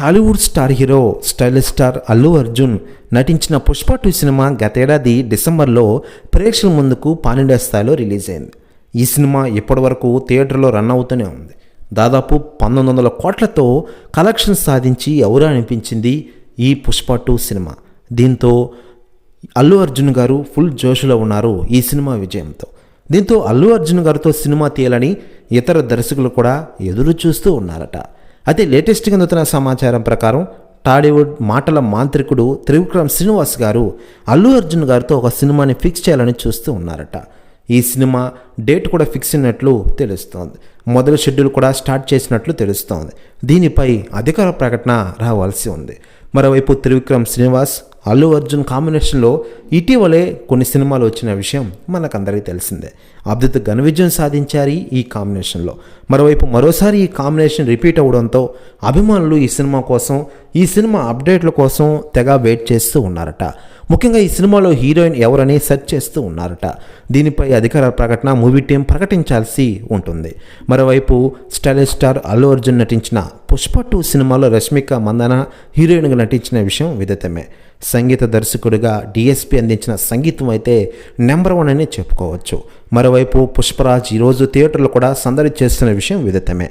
Tollywood star hero stylish star Allu Arjun నటించిన Pushpa two cinema గతేడాది డిసెంబర్లో ప్రేక్షకుల ముందుకు పానిండియా స్థాయిలో రిలీజ్ అయింది. ఈ సినిమా ఇప్పటివరకు థియేటర్లో రన్ అవుతూనే ఉంది. దాదాపు పంతొమ్మిది వందల కోట్లతో కలెక్షన్ సాధించి ఎవరు అనిపించింది ఈ పుష్ప టూ సినిమా? దీంతో అల్లు అర్జున్ గారు ఫుల్ జోష్లో ఉన్నారు ఈ సినిమా విజయంతో. దీంతో అల్లు అర్జున్ గారితో సినిమా తీయాలని ఇతర దర్శకులు కూడా ఎదురు చూస్తూ ఉన్నారట. అయితే లేటెస్ట్గా అందుతున్న సమాచారం ప్రకారం టాలీవుడ్ మాటల మాంత్రికుడు త్రివిక్రమ్ శ్రీనివాస్ గారు అల్లు అర్జున్ గారితో ఒక సినిమాని ఫిక్స్ చేయాలని చూస్తూ ఉన్నారట. ఈ సినిమా డేట్ కూడా ఫిక్స్ అయినట్లు తెలుస్తోంది. మొదటి షెడ్యూల్ కూడా స్టార్ట్ చేసినట్లు తెలుస్తోంది. దీనిపై అధికార ప్రకటన రావాల్సి ఉంది. మరోవైపు త్రివిక్రమ్ శ్రీనివాస్ అల్లు అర్జున్ కాంబినేషన్లో ఇటీవలే కొన్ని సినిమాలు వచ్చిన విషయం మనకందరికీ తెలిసిందే. అద్భుత ఘన విజయం సాధించారు ఈ కాంబినేషన్లో మరోవైపు మరోసారి ఈ కాంబినేషన్ రిపీట్ అవడంతో అభిమానులు ఈ సినిమా కోసం ఈ సినిమా అప్డేట్ల కోసం తెగ వెయిట్ చేస్తూ ఉన్నారట. ముఖ్యంగా ఈ సినిమాలో హీరోయిన్ ఎవరని సెర్చ్ చేస్తూ ఉన్నారట. దీనిపై అధికార ప్రకటన మూవీ టీం ప్రకటించాల్సి ఉంటుంది. మరోవైపు స్టైలిష్ స్టార్ అల్లు అర్జున్ నటించిన పుష్ప టూ సినిమాలో రష్మిక మందన హీరోయిన్గా నటించిన విషయం విదితమే. సంగీత దర్శకుడిగా డిఎస్పి అందించిన సంగీతం అయితే నెంబర్ వన్ అని చెప్పుకోవచ్చు. మరోవైపు పుష్పరాజ్ ఈరోజు థియేటర్లో కూడా సందడి చేస్తున్న విషయం విదితమే.